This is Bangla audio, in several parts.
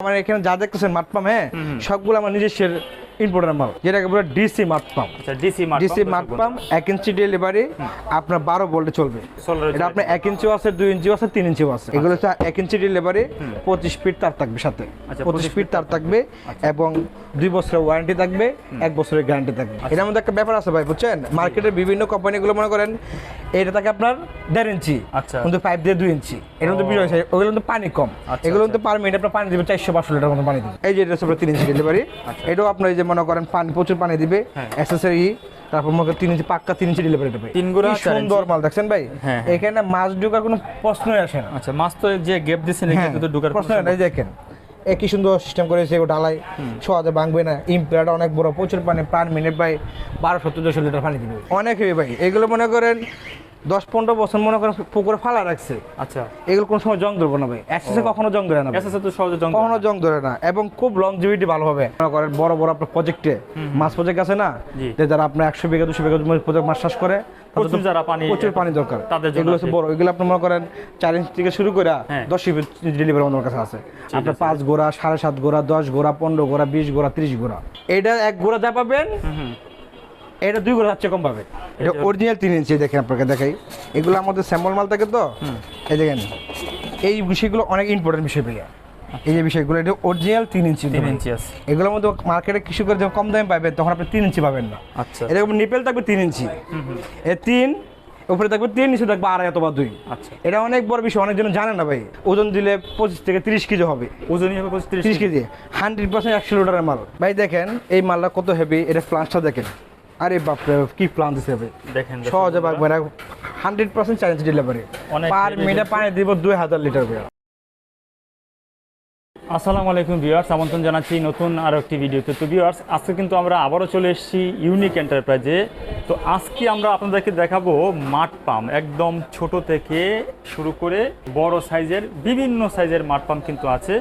আমার এখানে যা দেখতেছেন মাঠ হ্যাঁ সবগুলো আমার নিজস্বের ইম্পোর্টার মাল যেটাকে বলে ডিসি পাম্প আচ্ছা ডিসি ডিসি পাম্প এক ইঞ্চি ডেলিভারি আপনার বারো ভোল্টে চলবে। এটা আপনার এক ইঞ্চিও আছে দুই ইঞ্চিও আছে তিন ইঞ্চিও আছে। এগুলো হচ্ছে এক ইঞ্চি ডেলিভারি পঁচিশ ফিট তার থাকবে সাথে। আচ্ছা, পঁচিশ ফিট তার থাকবে এবং দুই বছরের ওয়ারেন্টি থাকবে এক বছরের গ্যারান্টি থাকবে। এটার মধ্যে একটা ব্যাপার আছে ভাই বুঝছেন? মার্কেটের বিভিন্ন কোম্পানিগুলো মনে করেন এটা থাকে আপনার দেড় ইঞ্চি আচ্ছা। কিন্তু পাইপ দিয়ে দুই ইঞ্চি এর মধ্যে বিষয় ওগুলো কিন্তু পানি কম। আচ্ছা, এগুলো কিন্তু পার মিনিট আপনার পানি দিবে চারশো পাঁচশো লিটার মতো পানি দিবে। এই যে এটা তিন ইঞ্চি ডেলিভারি এটাও আপনার এই যে মনে করেন পানি প্রচুর পানি দিবে। অ্যাক্সেসরি তারপর মনে করেন তিন ইঞ্চি পাক্কা তিন ইঞ্চি ডেলিভারি দেবে। তিন গুঁড়া, সুন্দর মাল দেখছেন ভাই? হ্যাঁ, হ্যাঁ। এখানে মাছ ঢোকার কোনো প্রশ্নই আসে না। আচ্ছা মাছ তো যে গ্যাপ দিছেন হ্যাঁ, এখানে তো ঢুকার প্রশ্ন নাই দেখেন। এ কি সুন্দর সিস্টেম করেছে ও ঢালাই সহজে ভাঙবে না। ইম্পিয়ারটা অনেক বড় প্রচুর পানি পার মিনিট ভাই বারো সত্তর দুশো লিটার পানি দিবে। অনেক হেভি ভাই। এগুলো মনে করেন দশ পনেরো বছর মনে করেন পুকুরে ফালা রাখছে। আচ্ছা। এগুলো কোনো সময় জং ধরবো না ভাই। কখনো জং ধরে না ভাই। তো সহজে জং কখনো জং ধরে না। এবং খুব লংজিভিটি ভালো হবে। মনে করেন বড় বড় আপনার প্রজেক্টে মাছ প্রজেক্ট আছে না? যে যারা আপনার একশো বিঘা দুশো বিঘা প্রজেক্ট মাছ চাষ করে প্রচুর যারা পানি প্রচুর পানি দরকার। তাদের এগুলো হচ্ছে বড়। এগুলো আপনি মনে করেন চার ইঞ্চ থেকে শুরু করে হ্যাঁ। দশ ইঞ্চ ডেলিভারি আমাদের কাছে আছে। আপনার পাঁচ গোড়া সাড়ে সাত গোড়া দশ গোড়া পনেরো গোড়া বিশ গোড়া ত্রিশ গোড়া। এটা এক গোড়া যা পাবেন এটা দুই গোড়া হচ্ছে কম পাবে এটা অরিজিনাল তিন ইঞ্চি দেখেন আপনাকে দেখাই। এগুলো আমাদের স্যাম্পল মাল থাকে তো? এই দেখেন। এই বিষয়গুলো অনেক ইম্পর্টেন্ট বিষয় ভাইয়া। এই যে বিষয়গুলো এটা অরিজিনাল তিন ইঞ্চি তিন ইঞ্চি আছে এগুলোর মধ্যে মার্কেটে কিছু করে যখন কম দামে পাবেন তখন আপনি তিন ইঞ্চি পাবেন না। আচ্ছা। এরকম নিপেল থাকবে তিন ইঞ্চি এ তিন উপরে থাকবে তিন নিচে থাকবে আড়াই অথবা দুই। আচ্ছা। এটা অনেক বড় বিষয় অনেকজন জানে না ভাই। ওজন দিলে পঁচিশ থেকে তিরিশ কেজি হবে। ওজনই হবে পঁচিশ তিরিশ কেজি। হান্ড্রেড পার্সেন্ট একশো লিটারের মাল। ভাই দেখেন এই মালটা কত হেভি এটা প্লান্টটা দেখেন। আরে বাপরে কি প্ল্যান দিছে ভাই? দেখেন সহজে পাকবে না hundred percent challenge delivery per মিনিটে পানি দিব দুই হাজার লিটার ভাই আসসালামু আলাইকুম ভিউয়ার্স আমন্ত্রণ জানাচ্ছি নতুন আরও একটি ভিডিওতে। তো ভিউয়ার্স আজকে কিন্তু আমরা আবারও চলে এসেছি ইউনিক এন্টারপ্রাইজে তো আজকে আমরা আপনাদেরকে দেখাবো মাঠ পাম্প একদম ছোট থেকে শুরু করে বড় সাইজের বিভিন্ন সাইজের মাঠ পাম্প কিন্তু আছে।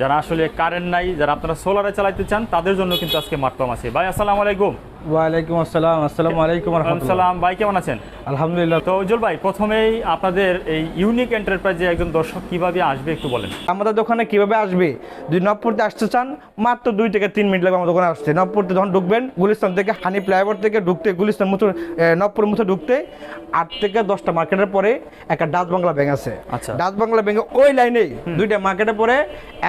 যারা আসলে কারেন্ট নাই যারা আপনারা সোলারে চালাইতে চান তাদের জন্য কিন্তু আজকে মাঠ পাম্প আছে। ভাই আসসালামু আলাইকুম। ওয়ালাইকুম আসসালাম আসসালামু আলাইকুম রহমতুল্লাহ। ভাই কেমন আছেন? আলহামদুলিল্লাহ। তো উজ্জ্বল ভাই প্রথমেই আপনাদের এই ইউনিক এন্টারপ্রাইজে একজন দর্শক কীভাবে আসবে একটু বলেন। আমাদের দোকানে কীভাবে আসবে? যদি নবপুরতে আসতে চান মাত্র দুই থেকে তিন মিনিট লাগবে আমার দোকানে আসতে। নবপুরতে যখন ঢুকবেন গুলিস্তান থেকে হানি ফ্লাইওভার থেকে ঢুকতে গুলিস্তান মুথু নবপুর মুথে ঢুকতে আট থেকে দশটা মার্কেটের পরে একটা ডাচ বাংলা ব্যাংক আছে। আচ্ছা। ডাচ বাংলা ব্যাংকে ওই লাইনেই দুইটা মার্কেটের পরে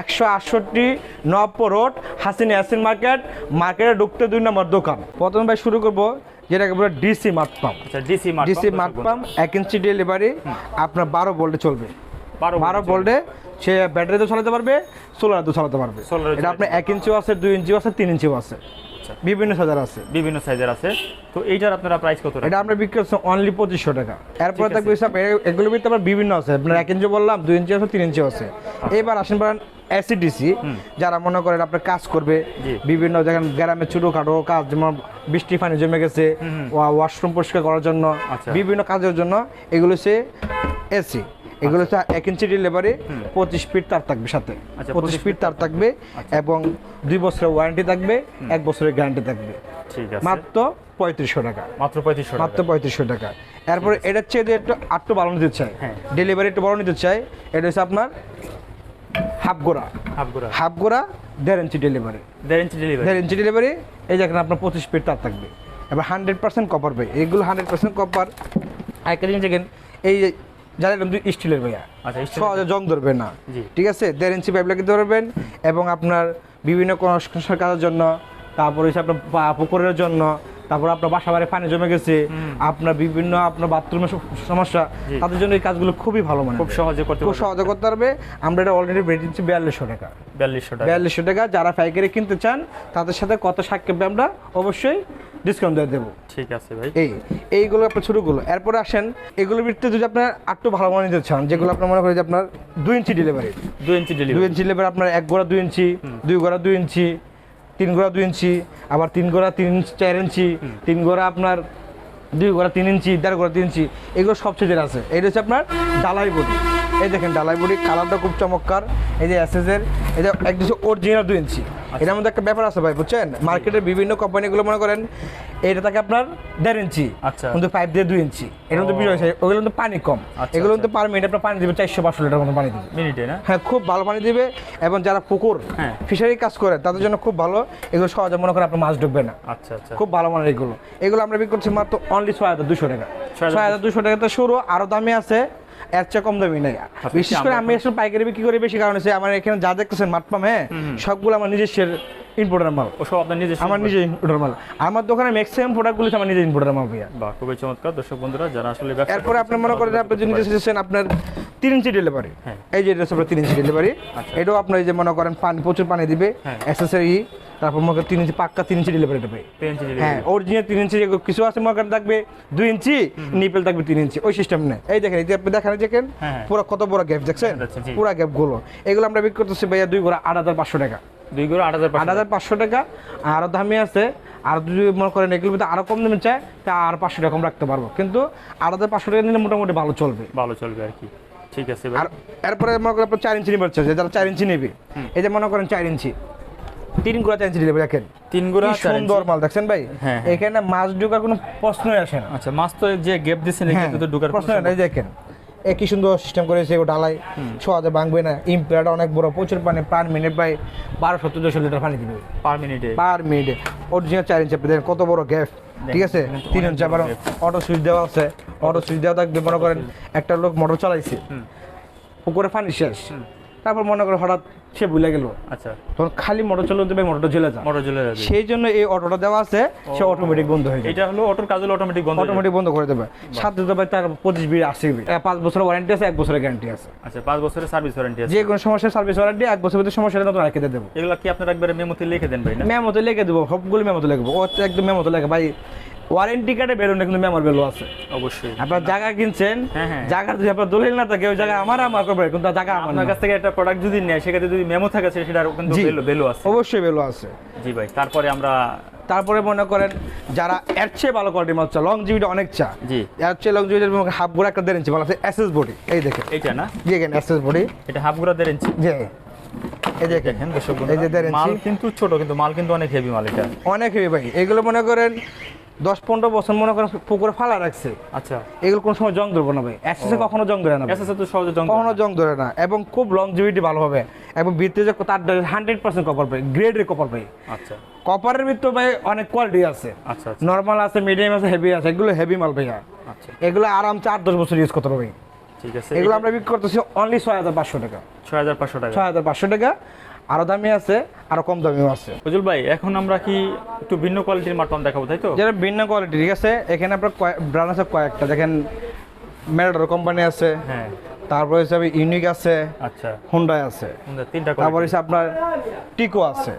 একশো আটষট্টি নবপুর রোড হাসিন ইয়াসিন মার্কেট মার্কেটে ঢুকতে দুই নম্বর দোকান। প্রথমে ভাই শুরু করব যেটাকে বলে ডিসি মাঠ পাম্প। আচ্ছা ডিসি মাঠ ডিসি মাঠ পাম্প এক ইঞ্চি ডেলিভারি আপনার বারো ভোল্টে চলবে। বারো ভোল্টে সে ব্যাটারিতে চালাতে পারবে সোলারতে চালাতে পারবে। এটা আপনার এক ইঞ্চিও আছে দুই ইঞ্চিও আছে তিন ইঞ্চিও আছে। আচ্ছা। বিভিন্ন সাজার আছে। বিভিন্ন সাইজের আছে। তো এইটার আপনারা প্রাইস কত এটা আমরা বিক্রি করছি অনলি পঁচিশশো টাকা। এরপরে থাকবে হিসাব এগুলো ভিতরে আবার বিভিন্ন আছে। আপনার এক ইঞ্চি বললাম দুই ইঞ্চি আছে তিন ইঞ্চি আছে। আচ্ছা। এবার আসেন বলেন অ্যাসিডিসি যারা মনে করেন আপনার কাজ করবে বিভিন্ন যেখানে গ্রামে ছোটোখাটো কাজ যেমন বৃষ্টি পানি জমে গেছে ওয়াশরুম পরিষ্কার করার জন্য আচ্ছা। বিভিন্ন কাজের জন্য এগুলো সে এসি এগুলো হচ্ছে এক ইঞ্চি ডেলিভারি পঁচিশ ফিট তার থাকবে সাথে। আচ্ছা, পঁচিশ ফিট তার থাকবে। এবং দুই বছরের ওয়ারেন্টি থাকবে এক বছরের গ্যারান্টি থাকবে। ঠিক আছে। মাত্র পঁয়ত্রিশশো টাকা। মাত্র পঁয়ত্রিশশো মাত্র পঁয়ত্রিশশো টাকা। এরপরে এটার চেয়ে যে একটু আটটু ভালো নিতে চাই হ্যাঁ। ডেলিভারি একটু বড় নিতে চাই এটা হচ্ছে আপনার হাফ গোড়া হাফ গুড়া হাফ গোড়া দেড় ইঞ্চি ডেলিভারি দেড় ইঞ্চি ডেলিভারি দেড় ইঞ্চি ডেলিভারি এই যেখানে আপনার পঁচিশ ফিট তার থাকবে। এবার হান্ড্রেড পার্সেন্ট কপার ভাই এগুলো হান্ড্রেড পার্সেন্ট কপার জিনিস দেখেন এই যে যারা স্টিলের ভাইয়া। আচ্ছা সহজে জং ধরবে না। ঠিক আছে? দেড় ইঞ্চি পাইপ লাগিয়ে ধরবেন এবং আপনার বিভিন্ন কনস্ট্রাকশন কাজের জন্য তারপর হচ্ছে আপনার পুকুরের জন্য তারপর আপনার বাসা বাড়ি পানি জমে গেছে আপনার বিভিন্ন আপনার বাথরুমের সমস্যা তাদের জন্য এই কাজগুলো খুবই ভালো মানে খুব সহজে করতে খুব সহজে করতে পারবে। আমরা এটা অলরেডি রেট দিচ্ছি বিয়াল্লিশশো টাকা। বিয়াল্লিশশো টাকা। বিয়াল্লিশশো টাকা। যারা পাইকারি কিনতে চান তাদের সাথে কত সাক্ষেপে আমরা অবশ্যই ডিসকাউন্ট দিয়ে দেবো। ঠিক আছে ভাই। এই এইগুলো আপনার ছোটোগুলো এরপরে আসেন এগুলোর ভিত্তিতে যদি আপনার আটটু ভালো মনে নিতে চান যেগুলো আপনার মনে করেন যে আপনার দুই ইঞ্চি ডেলিভারি দুই ইঞ্চি দুই ডেলিভারি ইঞ্চি ডেলিভারি আপনার এক গোড়া দুই ইঞ্চি দুই গোড়া দুই ইঞ্চি তিন গোড়া দুই ইঞ্চি আবার তিন গোড়া তিন ইঞ্চি চার ইঞ্চি তিন গোড়া আপনার দুই গোড়া তিন ইঞ্চি দেড় গোড়া তিন ইঞ্চি এগুলো সব সাইজের আছে। এটা হচ্ছে আপনার ডালাই বডি। এই দেখেন ডালাই বডি কালারটা খুব চমৎকার। এই যে এসএসের এই যে একদম অরিজিনাল দুই ইঞ্চি এটার মধ্যে একটা ব্যাপার আছে ভাই বুঝছেন? মার্কেটের বিভিন্ন কোম্পানিগুলো মনে করেন এটা থাকে আপনার দেড় ইঞ্চি আচ্ছা। কিন্তু পাইপ দিয়ে দুই ইঞ্চি। এর মধ্যে বিষয় ওগুলো কিন্তু পানি কম। আচ্ছা, এগুলো আচ্ছা। কিন্তু পার মিনিট আপনার পানি দিবে চারশো পাঁচশো লিটার মতো পানি দিবে। মিনিটে না? হ্যাঁ খুব ভালো পানি দিবে এবং যারা পুকুর হ্যাঁ। ফিশারি কাজ করে তাদের জন্য খুব ভালো। এগুলো সহজে মনে করেন আপনার মাছ ঢুকবে না। আচ্ছা আচ্ছা। খুব ভালো মানের এগুলো। এগুলো আমরা বিক্রি করছি মাত্র অনলি ছয় হাজার দুশো টাকা। ছয় হাজার দুশো টাকাতে শুরু আরও দামি আছে। এর চেয়ে কম দামি নেই। বিশেষ করে আমি আসলে পাইকারি বিক্রি করি বেশি কারণ হচ্ছে আমার এখানে যা দেখতেছেন মাঠপাম হ্যাঁ সবগুলো আমার নিজস্ব ইম্পোর্টার মাল। ওসব আপনার নিজের আমার নিজের ইম্পোর্টার মাল। আমার দোকানে ম্যাক্সিমাম প্রোডাক্টগুলো আমার নিজের ইম্পোর্টার মাল ভাইয়া। বা খুবই চমৎকার। দর্শক বন্ধুরা যারা আসলে এরপরে আপনি মনে করেন আপনি যদি নিতে চাইছেন আপনার তিন ইঞ্চি ডেলিভারি হ্যাঁ। এই যে এটা আপনার তিন ইঞ্চি ডেলিভারি আচ্ছা। এটাও আপনার এই যে মনে করেন পানি প্রচুর পানি দিবে। অ্যাক্সেসরি তারপর করেন তিন ইঞ্চি পাক্কা তিন ইঞ্চি ডেলিভারি delivery। হ্যাঁ অরিজিনাল তিন ইঞ্চি কিছু আছে করেন থাকবে দুই ইঞ্চি নিপেল থাকবে তিন ইঞ্চি ওই সিস্টেম নেই। এই দেখেন এই যে আপনি দেখেন দেখেন হ্যাঁ, হ্যাঁ। পুরো কত বড় গ্যাপ দেখছেন? পুরো গ্যাপগুলো। এগুলো আমরা বিক্রি করতেছি ভাইয়া দুই ঘোড়া আট হাজার পাঁচশো টাকা। দুই করে আট হাজার আট হাজার পাঁচশো টাকা। আরও দামি আছে আর যদি মনে করেন এগুলো ভিতরে আরও কম দামে চায় তা আর পাঁচশো টাকা কম রাখতে পারব। কিন্তু আট হাজার পাঁচশো টাকা নিলে মোটামুটি ভালো চলবে। ভালো চলবে আর কি। ঠিক আছে ভাই। আর এরপরে মনে করেন চার ইঞ্চি নিবে যারা চার ইঞ্চি নেবে। এই যে মনে করেন চার ইঞ্চি। তিন গুড়া দেখেন। তিন গুড়া সুন্দর মাল দেখছেন ভাই? হ্যাঁ, হ্যাঁ। এখানে মাছ ঢোকার কোনো প্রশ্নই আসে না। আচ্ছা মাছ তো যে গ্যাপ দিচ্ছেন এখানে তো ঢুকার প্রশ্ন নাই দেখেন। সুন্দর সিস্টেম করেছে ও ডালাই সহজে ভাঙবে না ইম্পিয়ারটা অনেক বড় প্রচুর পানি পার মিনিট ভাই বারোশো চোদ্দশো লিটার পানি দিবে। পার মিনিটে? পার মিনিটে। অরিজিনাল চার ইঞ্চি আপনি দেখেন কত বড় গ্যাপ ঠিক আছে? তিন ইঞ্চি আবার অটো সুইচ দেওয়া আছে। অটো সুইচ দেওয়া থাকবে মনে করেন একটা লোক মোটর চালাইছে। পুকুরে পানি শেষ। তারপর মনে করো হঠাৎ সে ভুলে গেল। আচ্ছা। তখন খালি মোটর চালাতে দেবে মোটরটা জ্বলে যায় মোটর জ্বলে যাবে। সেই জন্য এই অটোটা দেওয়া আছে সে অটোমেটিক বন্ধ হয়ে যায় এটা হলো অটোর কাজ হলো অটোমেটিক বন্ধ অটোমেটিক বন্ধ করে দেবে। সাথে দেবে তার পঁচিশ বিড়ি আশি বিড়ি পাঁচ বছরের ওয়ারেন্টি আছে এক বছরের গ্যারান্টি আছে। আচ্ছা পাঁচ বছরের সার্ভিস ওয়ারেন্টি আছে। যে কোনো সমস্যার সার্ভিস ওয়ারেন্টি এক বছরের ভিতরে সমস্যা হলে নতুন রেখে দেবো। এগুলো কি আপনারা একবারে মেমোতে লিখে দেন ভাই না? মেমোতে লিখে দেবো সবগুলো মেমোতে লিখব। ও একদম মেমোতে লেখে। ভাই ওয়ারেন্টি কার্ডে বেরোন না কিন্তু মেমোর ভ্যালু আছে। অবশ্যই। আপনার জায়গা কিনছেন হ্যাঁ, হ্যাঁ। জায়গার যদি আপনার দলিল না থাকে ওই জায়গা আমার আমার করবে কিন্তু জায়গা আমার আপনার কাছ থেকে একটা প্রোডাক্ট যদি নেয় সেক্ষেত্রে যদি মেমো থাকে সেটা কিন্তু। ভ্যালু ভ্যালু আছে। অবশ্যই ভ্যালু আছে। জি ভাই তারপরে আমরা তারপরে মনে করেন যারা এর চেয়ে ভালো কোয়ালিটির মাল চা লং জিবিটা অনেক চা জি। এর চেয়ে লং জিবিটার হাফ গোড়া একটা দেড় ইঞ্চি ভালো আছে এসএস বডি এই দেখেন। এইটা না? জি দেখেন এসএস বডি এটা হাফ গুড়া দেড় ইঞ্চি। জি। এই দেখেন। দর্শক এই যে দেড় মাল কিন্তু ছোট কিন্তু মাল কিন্তু অনেক হেভি মাল এটা। অনেক হেভি ভাই। এগুলো মনে করেন দশ পনেরো বছর মনে করেন পুকুরে ফালা রাখছে। আচ্ছা। এগুলো কোনো সময় জং ধরবো না ভাই। এক্সেসে কখনো জং ধরে না। তো সহজে জং কখনো জং ধরে না। এবং খুব লং জিবিটি ভালো হবে। এবং ভিতরে যে তার হান্ড্রেড পার্সেন্ট কপার পাই। গ্রেডের কপার পাই। আচ্ছা। কপারের ভিতরে ভাই অনেক কোয়ালিটি আছে। আচ্ছা আচ্ছা। নর্মাল আছে মিডিয়াম আছে হেভি আছে। এগুলো হেভি মাল ভাইয়া। আচ্ছা। এগুলো আরাম চার দশ বছর ইউজ করতে পারবে ঠিক আছে। এগুলো আমরা বিক্রি করতেছি অনলি ছয় হাজার পাঁচশো টাকা। ছয় হাজার পাঁচশো টাকা। ছয় হাজার পাঁচশো টাকা। আরও দামি আছে আরও কম দামিও আছে। ফজল ভাই এখন আমরা কি একটু ভিন্ন কোয়ালিটির মাটন দেখাবো তাই তো? যেটা ভিন্ন কোয়ালিটি ঠিক আছে? এখানে আপনার ব্রান্ড আছে কয়েকটা। দেখেন মেরাডোর কোম্পানি আছে। হ্যাঁ। তারপরে হিসাবে ইউনিক আছে আচ্ছা। হুন্ডাই আছে। তিনটা তারপর হচ্ছে আপনার টিকো আছে।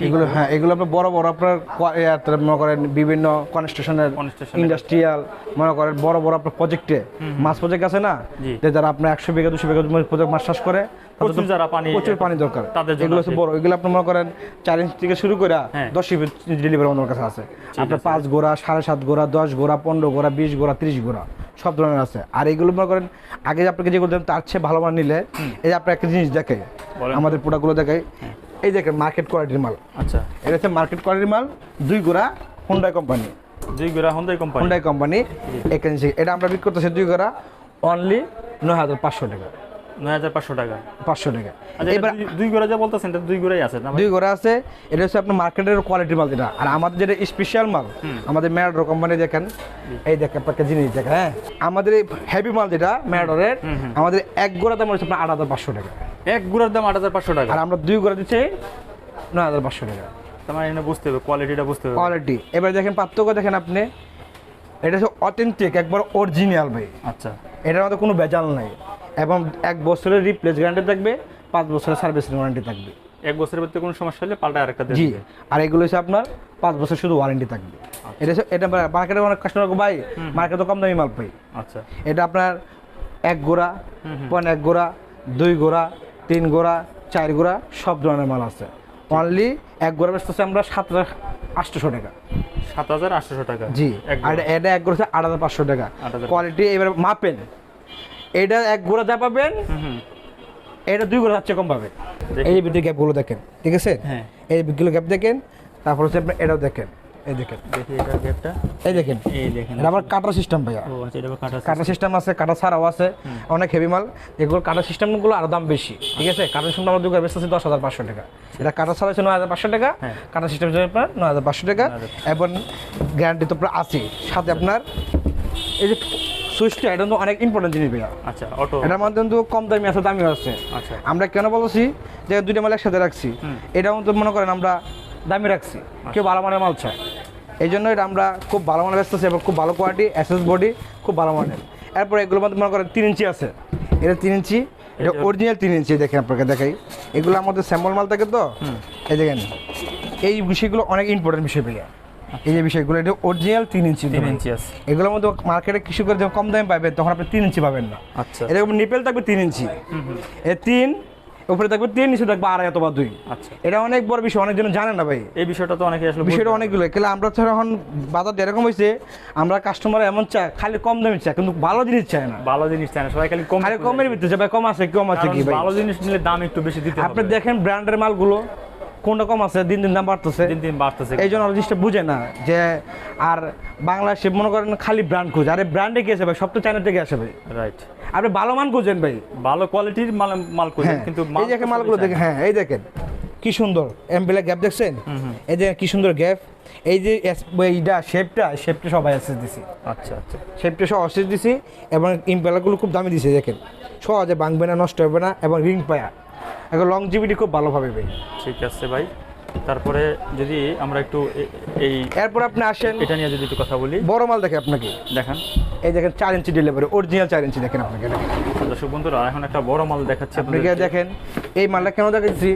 এগুলো হ্যাঁ এগুলো আপনার বড় বড় আপনার মনে করেন বিভিন্ন কনস্ট্রাকশনের ইন্ডাস্ট্রিয়াল মনে করেন বড় বড় আপনার প্রজেক্টে মাছ প্রজেক্ট আছে না? যে যারা আপনার একশো বিঘা দুশো বিঘা প্রজেক্ট মাছ চাষ করে প্রচুর যারা পানি- প্রচুর পানি দরকার। তাদের জন্য এগুলো হচ্ছে। বড় এগুলো আপনি মনে করেন চার ইঞ্চ থেকে শুরু করে হ্যাঁ। দশ ডেলিভারি আমার কাছে আছে। আপনার। পাঁচ গোড়া সাড়ে সাত গোড়া দশ গোড়া পনেরো গোড়া বিশ গোড়া ত্রিশ গোড়া। সব ধরনের আছে। আর এইগুলো মনে করেন আগে যে আপনাকে যে দিলাম তার চেয়ে ভালো মাল নিলে এই যে আপনার একটা জিনিস দেখে আমাদের প্রোডাক্টগুলো দেখাই এই দেখেন মার্কেট কোয়ালিটির মাল। আচ্ছা। এটা হচ্ছে মার্কেট কোয়ালিটির মাল দুই গোড়া হুন্ডাই কোম্পানি দুই গোড়া হুন্ডাই কোম্পানি হুন্ডাই কোম্পানি এখানে এটা আমরা বিক্রি করতেছি দুই গোড়া অনলি নয় হাজার পাঁচশো টাকা। নয় হাজার পাঁচশো টাকা। পাঁচশো টাকা। আচ্ছা এবার দুই গুড়া যা বলতেছেন এটা দুই গুড়াই আছে না দুই গোড়া আছে এটা হচ্ছে আপনার মার্কেটের কোয়ালিটির মাল যেটা। আর আমাদের যেটা স্পেশাল মাল আমাদের ম্যারাডোর কোম্পানি দেখেন এই দেখেন জিনিস দেখেন হ্যাঁ? আমাদের হেভি মাল যেটা ম্যারাডোরের আমাদের এক গোড়া দাম হচ্ছে আপনার আট হাজার পাঁচশো টাকা। এক গুড়ার দাম টাকা। আর আমরা দুই গোড়া দিচ্ছি টাকা। তোমার এখানে বুঝতে হবে কোয়ালিটিটা বুঝতে হবে। কোয়ালিটি এবার দেখেন পার্থক্য দেখেন আপনি এটা হচ্ছে অথেন্টিক একবার অরিজিনাল ভাই। আচ্ছা। এটার মধ্যে কোনো বেজাল নাই। এবং এক বছরের রিপ্লেস গ্যারান্টি থাকবে পাঁচ বছরের সার্ভিস ওয়ারেন্টি থাকবে। এক বছরের ভিতরে কোনো সমস্যা হলে পাল্টা আরেকটা জি আর এগুলো হচ্ছে আপনার পাঁচ বছর শুধু ওয়ারেন্টি থাকবে। এটা হচ্ছে- এটা মার্কেটে অনেক কাস্টমার ভাই মার্কেটে কম দামি মাল পাই। আচ্ছা। এটা আপনার এক গোড়া পয়েন্ট এক গোড়া দুই গোড়া তিন গোড়া চার গোড়া সব ধরনের মাল আছে। অনলি এক গোড়া বেচতেছে আমরা সাত হাজার আটশোশো টাকা। সাত হাজার আটশোশো টাকা। জি এটা এক গোড়া হচ্ছে আট হাজার পাঁচশো টাকা। 8,500 কোয়ালিটি এবার মাপেন। এটা এক গোড়া যা পাবেন এটা দুই গোড়া যাচ্ছে কম পাবে এই যে ভিতরে গ্যাপগুলো দেখেন ঠিক আছে? হ্যাঁ। এই ভিতরে গ্যাপ দেখেন তারপর হচ্ছে আপনার এটাও দেখেন এই দেখেন। দেখি এটার গ্যাপটা এই দেখেন এই দেখেন। এটা আবার কাটার সিস্টেম ভাইয়া। ও আচ্ছা এটা কাটা কাটা সিস্টেম আছে কাটা ছাড়াও আছে অনেক হেভি মাল। এগুলো কাটা সিস্টেমগুলো আরও দাম বেশি ঠিক আছে? কাটা সিস্টেম আমার দোকানে বেচতেছে দশ হাজার পাঁচশো টাকা। এটা কাটা ছাড়া হচ্ছে নয় হাজার পাঁচশো টাকা হ্যাঁ। কাটা সিস্টেম হচ্ছে আপনার নয় হাজার পাঁচশো টাকা। এবং গ্যারান্টি তো আপনার আছে সাথে আপনার এই যে সুইচটা এটা কিন্তু অনেক ইম্পর্টেন্ট জিনিস ভাইয়া। আচ্ছা অটো এটার মধ্যে কিন্তু কম দামি আছে দামিও আছে আচ্ছা। আমরা কেন বলছি? যে দুইটা মাল একসাথে রাখছি। এটাও তো মনে করেন আমরা দামি রাখছি। কেউ ভালো মানের মাল চায়। এই জন্য এটা আমরা খুব ভালো মানের ব্যস্ত এবং খুব ভালো কোয়ালিটি এসএস বডি খুব ভালো মানের। এরপর এগুলোর মধ্যে মনে করেন তিন ইঞ্চি আছে। এটা তিন ইঞ্চি এটা অরিজিনাল তিন ইঞ্চি দেখেন আপনাকে দেখাই। এগুলো আমাদের স্যাম্পল মাল থাকে তো? এই দেখেন। এই বিষয়গুলো অনেক ইম্পর্টেন্ট বিষয় ভাইয়া। এই যে বিষয়গুলো এটা অরিজিনাল তিন ইঞ্চি তিন ইঞ্চি আছে এগুলোর মধ্যে মার্কেটে কৃষি করে যখন কম দামে পাবেন তখন আপনি তিন ইঞ্চি পাবেন না। আচ্ছা। এরকম নিপেল থাকবে তিন ইঞ্চি এ তিন উপরে থাকবে তিন নিচে থাকবে আড়াই অথবা দুই। আচ্ছা। এটা অনেক বড় বিষয় অনেকজন জানে না ভাই। এই বিষয়টা তো অনেকে আসলে বিষয়টা অনেকগুলো। কিন্তু আমরা তো এখন বাজার এরকম হয়েছে আমরা কাস্টমার এমন চায় খালি কম দামে চায় কিন্তু ভালো জিনিস চায় না। ভালো জিনিস চায় না সবাই খালি কম খালি কমের ভিতরে ভাই কম আছে কম আছে কি ভাই? ভালো জিনিস নিলে দাম একটু বেশি দিতে আপনি দেখেন ব্র্যান্ডের মালগুলো কোনটা কম আছে? দিন দিন দাম বাড়তেছে। দিন দিন বাড়তেছে। এই জন্য জিনিসটা বুঝে না যে আর বাংলাদেশে মনে করেন খালি ব্র্যান্ড খুঁজে। আরে ব্র্যান্ডে গিয়েছে ভাই? সব তো চায়না থেকে আসে ভাই। রাইট আপনি ভালো মান খুঁজেন ভাই। ভালো কোয়ালিটির মাল মাল করে হ্যাঁ। কিন্তু এই যে মালগুলো দেখেন। হ্যাঁ এই দেখেন। কি সুন্দর এমবেলা গ্যাপ দেখছেন? এই যে কি সুন্দর গ্যাপ এই যে এইটা শেপটা শেপটা সবাই এসে দিছি। আচ্ছা আচ্ছা। শেপটা সব অসেস দিছি এবং ইম্পেলাগুলো খুব দামি দিছে দেখেন। সহজে ভাঙবে না নষ্ট হবে না এবং রিং পায়া। এখন লং জিবিটি খুব ভালোভাবে ভাই। ঠিক আছে ভাই। তারপরে যদি আমরা একটু এই এরপর আপনি আসেন। এটা নিয়ে যদি একটু কথা বলি। বড় মাল দেখে আপনাকে। দেখেন। এই দেখেন চার ইঞ্চি ডেলিভারি অরিজিনাল চার ইঞ্চি দেখেন আপনাকে। দর্শক বন্ধুরা এখন একটা বড় মাল দেখাচ্ছি আপনাকে দেখেন এই মালটা কেন দেখাচ্ছি?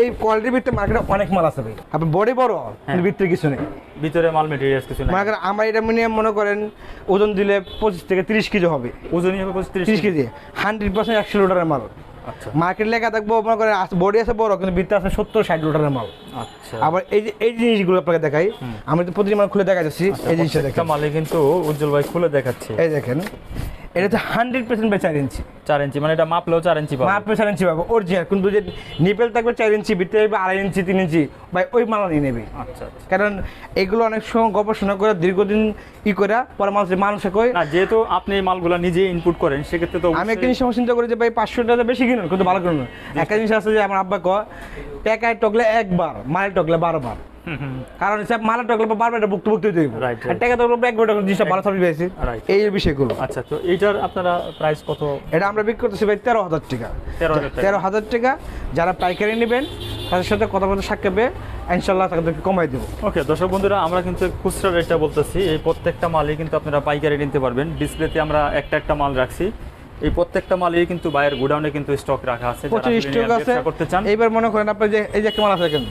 এই কোয়ালিটির ভিতরে মার্কেটে অনেক মাল আছে ভাই। আপনি বডি বড় কিন্তু ভিতরে কিছু নেই। ভিতরে মাল মেটেরিয়ালস কিছু না মনে করেন আমার এটা মিনিমাম মনে করেন ওজন দিলে পঁচিশ থেকে তিরিশ কেজি হবে। ওজনই হবে পঁচিশ তিরিশ কেজি। হান্ড্রেড পার্সেন্ট একশো লিটারের মাল। মার্কেট লেখা থাকব মনে করেন বডি আছে বড় কিন্তু ভিতরে আছে সত্তর ষাট লিটারের মাল। আচ্ছা। আবার এই যে এই জিনিসগুলো আপনাকে দেখাই। আমি তো প্রতিদিন খুলে দেখা যাচ্ছি এই জিনিসটা দেখেন। মালে কিন্তু উজ্জ্বল ভাই খুলে দেখাচ্ছি। এই দেখেন। এটা হচ্ছে হান্ড্রেড পার্সেন্ট বাই চার ইঞ্চি। চার ইঞ্চি মানে এটা মাপলেও চার ইঞ্চি পাবে। মাপ চার ইঞ্চি পাবো অরিজিনাল কিন্তু যে নিপেল থাকবে চার ইঞ্চি ভিতরে থাকবে আড়াই ইঞ্চি তিন ইঞ্চি ভাই ওই মাল নিয়ে নেবে। আচ্ছা আচ্ছা। কারণ এগুলো অনেক সময় গবেষণা করে দীর্ঘদিন ই করে পরে মানুষ মানুষে কয় না যেহেতু আপনি এই মালগুলো নিজে ইনপুট করেন সেক্ষেত্রে তো আমি একটা জিনিস সময় চিন্তা করি যে ভাই পাঁচশো টাকা বেশি কিনুন কিন্তু ভালো কিনুন একটা জিনিস আছে যে আমার আব্বা কয় টাকায় টকলে একবার মালে টকলে বারবার। কারণ হিসাব মালে টকলে বারবার এটা বুকতে দিব Right, আর. টাকা টকলে একবার টকলে জিনিসটা ভালো সার্ভিস পেয়েছি এই বিষয়গুলো। আচ্ছা তো এইটার আপনারা প্রাইস কত? এটা আমরা বিক্রি করতেছি ভাই তেরো হাজার টাকা। তেরো হাজার টাকা। যারা পাইকারি নেবেন তাদের সাথে কথা বলতে সাক্ষেপে ইনশাল্লাহ তাদেরকে কমাই দেবো। ওকে দর্শক বন্ধুরা আমরা কিন্তু খুচরা রেটটা বলতেছি। এই প্রত্যেকটা মালই কিন্তু আপনারা পাইকারি নিতে পারবেন। ডিসপ্লেতে আমরা একটা একটা মাল রাখছি। এই প্রত্যেকটা মালই কিন্তু বাইরের গোডাউনে কিন্তু স্টক রাখা আছে যারা প্রচুর স্টক আছে। করতে চান। এইবার মনে করেন আপনি যে এই যে একটা মাল আছে দেখেন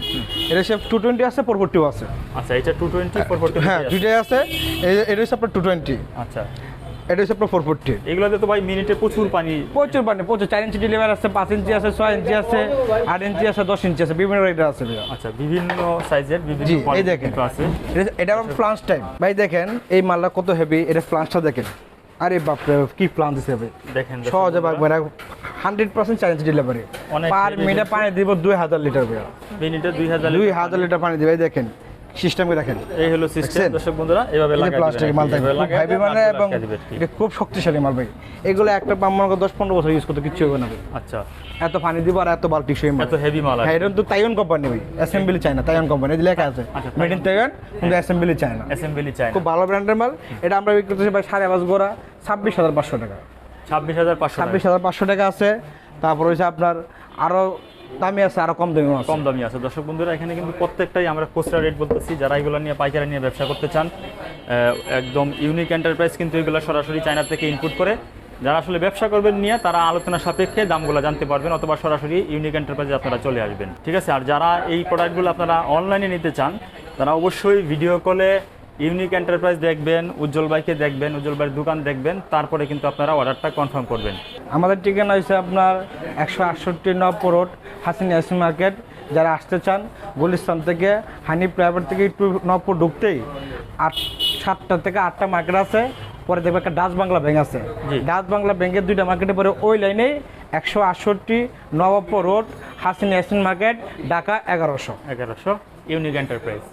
এটা সব টু টোয়েন্টি আছে ফোর ফোরটিও আছে। আচ্ছা এটা টু টোয়েন্টি ফোর ফোরটি হ্যাঁ দুইটাই আছে এই- এটা হচ্ছে আপনার টু টোয়েন্টি আচ্ছা। এটা হচ্ছে আপনার ফোর ফোরটি এগুলোতে তো ভাই মিনিটে প্রচুর পানি। প্রচুর পানি প্রচুর। চার ইঞ্চি ডেলিভারি আছে পাঁচ ইঞ্চি আছে ছয় ইঞ্চি আছে আট ইঞ্চি আছে দশ ইঞ্চি আছে বিভিন্ন রেটের আছে। আচ্ছা বিভিন্ন সাইজের বিভিন্ন এই দেখেন। আছে। এটা- এটা আমার ফ্লান্স টাইম ভাই দেখেন এই মালটা কত হেভি এটা ফ্লান্সটা দেখেন। আরে বাপরে কি প্ল্যান দিছে ভাই? দেখেন সহজে বন্ধুরা, না hundred percent challenge delivery per মিনিটে পানি দিব দুই হাজার লিটার মিনিটে দুই হাজার দুই হাজার লিটার পানি দিবে দেখেন। সিস্টেমকে দেখেন। এই হলো সিস্টেম দর্শক বন্ধুরা লাগাই প্লাস্টিক মাল হেভি মানে এবং এটা খুব শক্তিশালী মাল ভাই। এগুলো একটা পাম্প মনে করো দশ পনেরো বছর ইউজ করতে কিচ্ছু হবে না আচ্ছা। এত পানি দিব আর এত মাল। এত হেভি মাল হ্যাঁ এটা তো তাইওয়ান কোম্পানি ভাই অ্যাসেম্বলি চায় না তাইওয়ান কোম্পানি এই লেখা আছে। মেড ইন তাইওয়ান কিন্তু অ্যাসেম্বলি চায় না অ্যাসেম্বলি চাই খুব ভালো ব্র্যান্ডের মাল। এটা আমরা বিক্রি করতেছি ভাই সাড়ে পাঁচ গোড়া ছাব্বিশ হাজার পাঁচশো টাকা। ছাব্বিশ হাজার পাঁচশো ছাব্বিশ হাজার পাঁচশো টাকা আছে। তারপর হচ্ছে আপনার আরও দামি আছে আরও কম দামি কম দামি আছে। দর্শক বন্ধুরা, এখানে কিন্তু প্রত্যেকটাই আমরা খুচরা রেট বলতেছি। যারা এগুলো নিয়ে পাইকারি নিয়ে ব্যবসা করতে চান একদম ইউনিক এন্টারপ্রাইজ কিন্তু এগুলো সরাসরি চায়না থেকে ইনপুট করে। যারা আসলে ব্যবসা করবেন নিয়ে, তারা আলোচনা সাপেক্ষে দামগুলো জানতে পারবেন অথবা সরাসরি ইউনিক এন্টারপ্রাইজে আপনারা চলে আসবেন। ঠিক আছে? আর যারা এই প্রোডাক্টগুলো আপনারা অনলাইনে নিতে চান, তারা অবশ্যই ভিডিও কলে ইউনিক এন্টারপ্রাইজ দেখবেন উজ্জ্বল ভাইকে দেখবেন উজ্জ্বল ভাইয়ের দোকান দেখবেন তারপরে কিন্তু আপনারা অর্ডারটা কনফার্ম করবেন। আমাদের ঠিকানা হচ্ছে আপনার একশো আটষট্টি নব্বই রোড হাসিন ইয়াসিন মার্কেট। যারা আসতে চান গুলিস্তান থেকে হানি প্রাইভেট থেকে একটু নব্বই ঢুকতেই আট সাতটা থেকে আটটা মার্কেট আছে। পরে দেখবে একটা ডাচ বাংলা ব্যাংক আছে। ডাচ বাংলা ব্যাংকের দুইটা মার্কেটে পরে ওই লাইনে একশো আটষট্টি নবাবপুর রোড হাসিন ইয়াসিন মার্কেট ঢাকা এগারোশো। এগারোশো ইউনিক এন্টারপ্রাইজ।